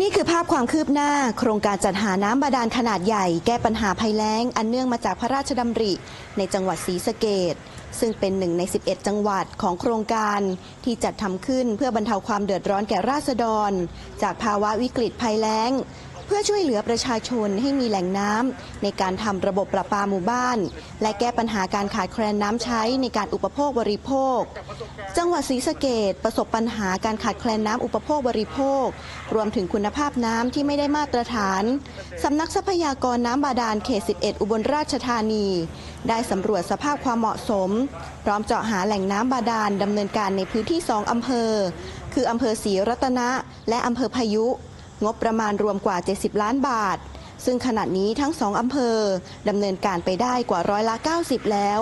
นี่คือภาพความคืบหน้า โครงการจัดหาน้ำบาดาลขนาดใหญ่ แก้ปัญหาภัยแล้ง อันเนื่องมาจากพระราชดำริ ในจังหวัดศรีสะเกดซึ่งเป็นหนึ่งใน 11 จังหวัดของโครงการที่จัดทำขึ้นเพื่อบรรเทาความเดือดร้อนแก่ราษฎร จากภาวะวิกฤตภัยแล้ง พื่อช่วยเหลือประชาชนให้มีแหล่งน้ำในการทำระบบประปาหมู่บ้าน และแก้ปัญหาการขาดแคลนน้ำใช้ในการอุปโภคบริโภค จังหวัดศรีสะเกดประสบปัญหาการขาดแคลนน้ำอุปโภคบริโภค รวมถึงคุณภาพน้ำที่ไม่ได้มาตรฐานสำนักทรัพยากรน้ำบาดาลเขต 11 อุบลราชธานี ได้สำรวจสภาพความเหมาะสม พร้อมเจาะหาแหล่งน้ำบาดาลดำเนินการในพื้นที่ 2อำเภอ คืออำเภอศรีรัตนะ และอำเภอพายุ งบประมาณรวมกว่า 70 ล้านบาท ซึ่งขณะนี้ทั้งสองอำเภอดำเนินการไปได้กว่าร้อยละ 90 แล้ว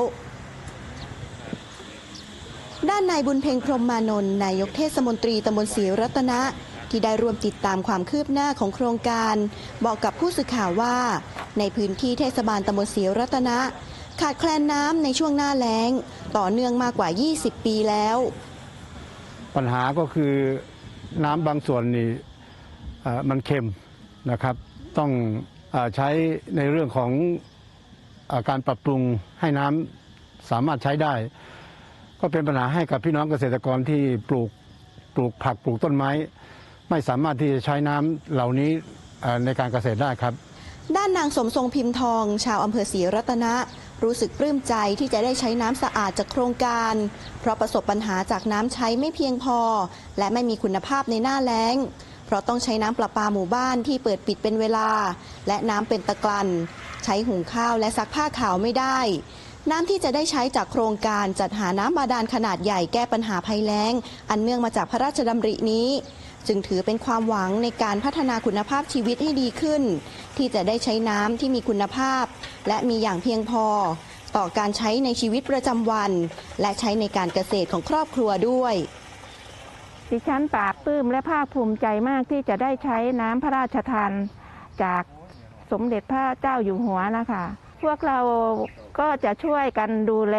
ด้านนายบุญเพ็งพรมมานนท์นายกเทศมนตรีตำบลศรีรัตนะที่ได้ร่วมติดตามความคืบหน้าของโครงการ บอกกับผู้สื่อข่าวว่า ในพื้นที่เทศบาลตำบลศรีรัตนะขาดแคลนน้ำในช่วงหน้าแล้ง ต่อเนื่องมากกว่า 20 ปีแล้ว ปัญหาก็คือน้ำบางส่วนนี่ มันเค็มนะครับ ต้องอใช้ในเรื่องของออการปรับปรุงให้น้ำสามารถใช้ได้ ก็เป็นปัญหาให้กับพี่น้องเกษตรกรที่ปลูกปลูกผักปลูกต้นไม้ ไม่สามารถที่จะใช้น้ำเหล่านี้ในการเกษตรได้ครับ ด้านนางสมทรงพิมพ์ทอง ชาวอำเภอศรีรัตนะรู้สึกปลื้มใจที่จะได้ใช้น้ำสะอาดจากโครงการ เพราะประสบปัญหาจากน้ำใช้ไม่เพียงพอ และไม่มีคุณภาพในหน้าแล้ง เพราะต้องใช้น้ำประปาหมู่บ้านที่เปิดปิดเป็นเวลา และน้ำเป็นตะกลัน ใช้หุงข้าวและซักผ้าขาวไม่ได้ น้ำที่จะได้ใช้จากโครงการจัดหาน้ำบาดาลขนาดใหญ่แก้ปัญหาภัยแล้ง อันเนื่องมาจากพระราชดำรินี้ จึงถือเป็นความหวังในการพัฒนาคุณภาพชีวิตให้ดีขึ้น ที่จะได้ใช้น้ำที่มีคุณภาพ และมีอย่างเพียงพอต่อการใช้ในชีวิตประจำวัน และใช้ในการเกษตรของครอบครัวด้วย ดิฉันปลาบปลื้มและภาคภูมิใจมากที่จะได้ใช้น้ำพระราชทานจากสมเด็จพระเจ้าอยู่หัวนะคะ พวกเราก็จะช่วยกันดูแล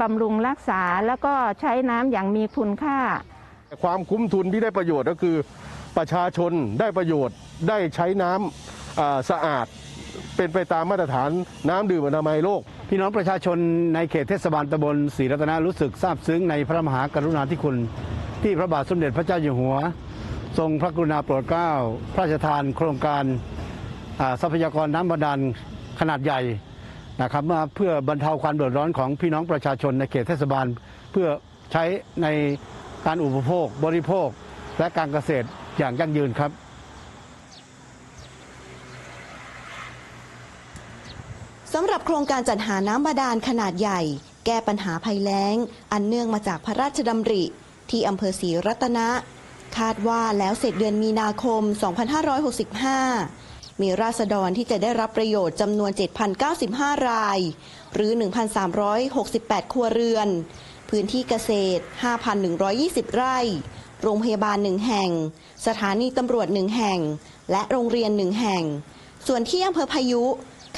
บำรุงรักษาแล้วก็ใช้น้ำอย่างมีคุณค่า ความคุ้มทุนที่ได้ประโยชน์ก็คือประชาชนได้ประโยชน์ได้ใช้น้ำอ่าสะอาดเป็นไปตามมาตรฐานน้ำดื่มอนามัยโลก พี่น้องประชาชนในเขตเทศบาลตำบลศรีรัตนะรู้สึกซาบซึ้งในพระมหากรุณาธิคุณ ที่พระบาทสมเด็จพระเจ้าอยู่หัว ทรงพระกรุณาโปรดเกล้า พระราชทานโครงการทรัพยากรน้ำบาดาลขนาดใหญ่นะครับมาเพื่อบรรเทาความเดือดร้อนของพี่น้องประชาชนในเขตเทศบาล เพื่อใช้ในการอุปโภค บริโภค และการเกษตรอย่างยั่งยืนครับสำหรับโครงการจัดหาน้ำบาดาลขนาดใหญ่ แก้ปัญหาภัยแล้ง อันเนื่องมาจากพระราชดำริ ที่อำเภอศรีรัตนะ คาดว่าแล้วเสร็จเดือนมีนาคม 2565 มีราษฎรที่จะได้รับประโยชน์จำนวน 7,095 ราย หรือ 1,368 ครัวเรือน พื้นที่เกษตร 5,120 ไร่ โรงพยาบาลหนึ่งแห่ง สถานีตำรวจหนึ่งแห่ง และโรงเรียนหนึ่งแห่ง ส่วนที่อำเภอพายุ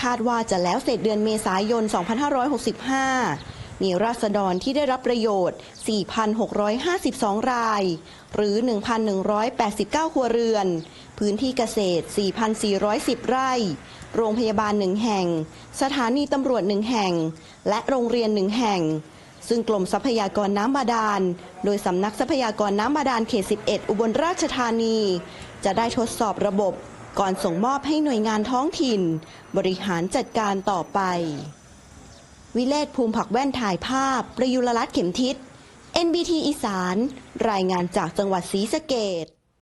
คาดว่าจะแล้วเสร็จเดือนเมษายน 2565 มีราษฎรที่ได้รับประโยชน์ 4,652 ราย หรือ 1,189 ครัวเรือน พื้นที่เกษตร 4,410 ไร่ โรงพยาบาลหนึ่งแห่ง สถานีตำรวจหนึ่งแห่ง และโรงเรียนหนึ่งแห่ง ซึ่งกรมทรัพยากรน้ำบาดาล โดยสำนักทรัพยากรน้ำบาดาลเขต 11 อุบลราชธานี จะได้ทดสอบระบบก่อนส่งมอบให้หน่วยงานท้องถิ่น บริหารจัดการต่อไป วิเลศภูมิผักแว่นถ่ายภาพ ประยุรรัตน์เข็มทิศ NBT อีสาน รายงานจากจังหวัดศรีสะเกด